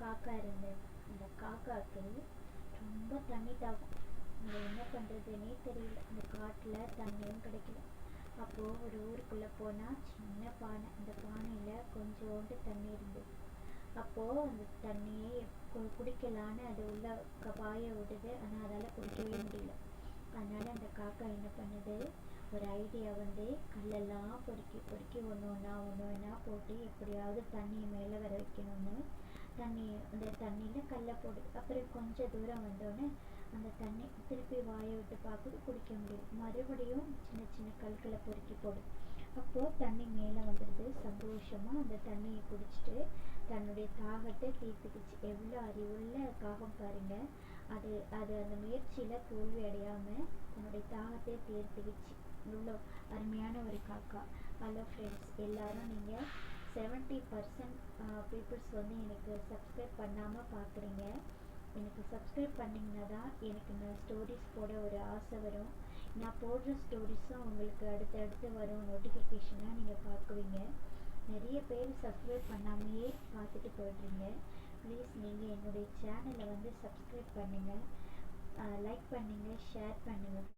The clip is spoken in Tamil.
காக்கா இருந்தது. அந்த காக்காவுக்கு ரொம்ப தண்ணி தாகம். அது என்ன பண்ணுறதுனே தெரியல. அந்த காட்டில் தண்ணியும் கிடைக்கல. அப்போது ஒரு ஊருக்குள்ளே போனால் சின்ன பானை. அந்த பானையில் கொஞ்சோண்டு தண்ணி இருந்தது. அப்போது அந்த தண்ணியை குடிக்கலான்னு அது உள்ள க- பாய விடுது. ஆனால் அதால் குடிக்கவே முடியல. அதனால் அந்த காக்கா என்ன பண்ணுது? ஒரு ஐடியா வந்து கல்லெல்லாம் பொறுக்கி பொறுக்கி ஒன்று ஒன்றா ஒன்று ஒன்றா போட்டு எப்படியாவது தண்ணியை மேலே வர வைக்கணும்னு அந்த தண்ணியில் கல்லை போடுது அப்புறம் கொஞ்சம் தூரம் வந்தோடனே அந்த தண்ணி திருப்பி வாயை விட்டு பார்க்குது குடிக்க முடியும் மறுபடியும் சின்ன சின்ன கல்களை பொறுக்கி போடும் அப்போது தண்ணி மேலே வந்துடுது. சந்தோஷமாக அந்த தண்ணியை குடிச்சிட்டு தன்னுடைய தாகத்தை தீர்த்துக்கிச்சு. எவ்வளோ அறிவுள்ள காகம் பாருங்க. அது அது அந்த முயற்சியில் தோல்வி அடையாமல் தன்னுடைய தாகத்தை தீர்த்துக்கிச்சு. இவ்வளோ அருமையான ஒரு காக்கா. ஹலோ ஃப்ரெண்ட்ஸ் எல்லாரும் நீங்கள் செவன்ட்டி பர்சன்ட் பீப்புள்ஸ் வந்து எனக்கு சப்ஸ்கிரைப் பண்ணாமல் பார்க்குறீங்க எனக்கு சப்ஸ்கிரைப் பண்ணிங்கன்னா தான் எனக்கு நான் ஸ்டோரிஸ் போட ஒரு ஆசை வரும். நான் போடுற ஸ்டோரிஸும் உங்களுக்கு அடுத்தடுத்து வரும் நோட்டிஃபிகேஷனாக நீங்கள் பார்க்குவீங்க நிறைய பேர் சப்ஸ்கிரைப் பண்ணாமையே பார்த்துட்டு போயிடுறீங்க. ப்ளீஸ் நீங்கள் என்னுடைய சேனலை வந்து சப்ஸ்கிரைப் பண்ணுங்கள் லைக் பண்ணுங்கள் ஷேர் பண்ணுங்கள்